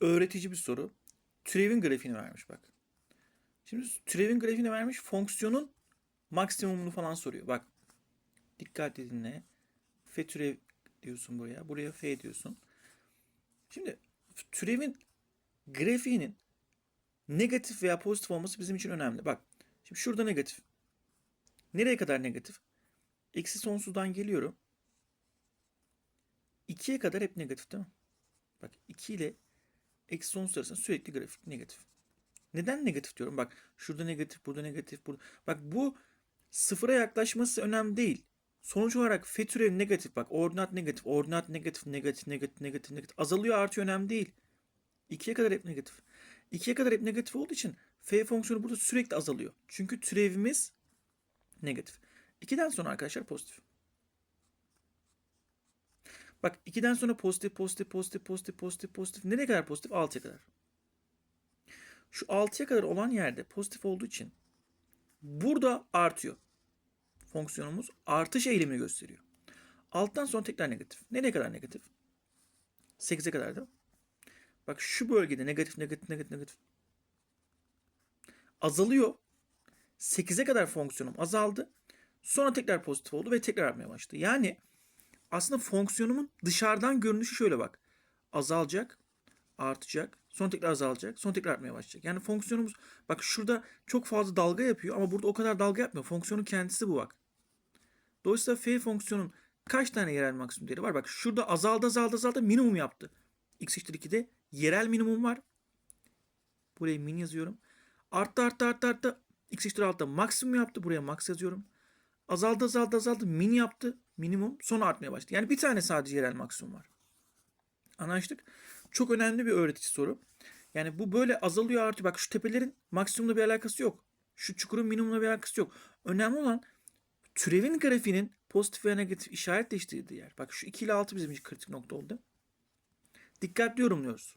öğretici bir soru. Türevin grafiğini vermiş bak. Şimdi türevin grafiğini vermiş fonksiyonun maksimumunu falan soruyor. Bak dikkatli dinle. F türev diyorsun buraya. Buraya F diyorsun. Şimdi türevin grafiğinin negatif veya pozitif olması bizim için önemli. Bak şimdi şurada negatif. Nereye kadar negatif? Eksi sonsuzdan geliyorum. 2'ye kadar hep negatif değil mi? Bak 2 ile eksi sonsuz arasında sürekli grafik negatif. Neden negatif diyorum? Bak şurada negatif, burada negatif, burada. Bak bu sıfıra yaklaşması önemli değil. Sonuç olarak f türevi negatif bak. Ordinat negatif, ordinat negatif, negatif, negatif, negatif, negatif. Azalıyor artıyor önemli değil. 2'ye kadar hep negatif. 2'ye kadar hep negatif olduğu için f fonksiyonu burada sürekli azalıyor. Çünkü türevimiz negatif. 2'den sonra arkadaşlar pozitif. Bak 2'den sonra pozitif, pozitif, pozitif, pozitif, pozitif, pozitif. Nereye kadar pozitif? 6'ya kadar. Şu 6'ya kadar olan yerde pozitif olduğu için burada artıyor. Fonksiyonumuz artış eğilimini gösteriyor. Alttan sonra tekrar negatif. Nereye kadar negatif? 8'e kadar da. Bak şu bölgede negatif, negatif, negatif, negatif. Azalıyor. 8'e kadar fonksiyonum azaldı. Sonra tekrar pozitif oldu ve tekrar artmaya başladı. Yani aslında fonksiyonumun dışarıdan görünüşü şöyle bak. Azalacak, artacak, sonra tekrar azalacak, sonra tekrar artmaya başlayacak. Yani fonksiyonumuz bak şurada çok fazla dalga yapıyor ama burada o kadar dalga yapmıyor. Fonksiyonun kendisi bu bak. Dolayısıyla f fonksiyonun kaç tane yerel maksimum değeri var? Bak şurada azaldı azaldı azaldı minimum yaptı. x eşittir 2'de yerel minimum var. Buraya min yazıyorum. Arttı arttı arttı arttı. x eşittir 6'da maksimum yaptı. Buraya max yazıyorum. Azaldı azaldı azaldı. Min yaptı. Minimum. Sonra artmaya başladı. Yani bir tane sadece yerel maksimum var. Anlaştık. Çok önemli bir öğretici soru. Yani bu böyle azalıyor artıyor. Bak şu tepelerin maksimumla bir alakası yok. Şu çukurun minimumla bir alakası yok. Önemli olan türevin grafiğinin pozitif ve negatif işaret değiştirdiği yer. Bak şu 2 ile 6 bizim için kritik nokta oldu. Dikkatli yorumluyoruz.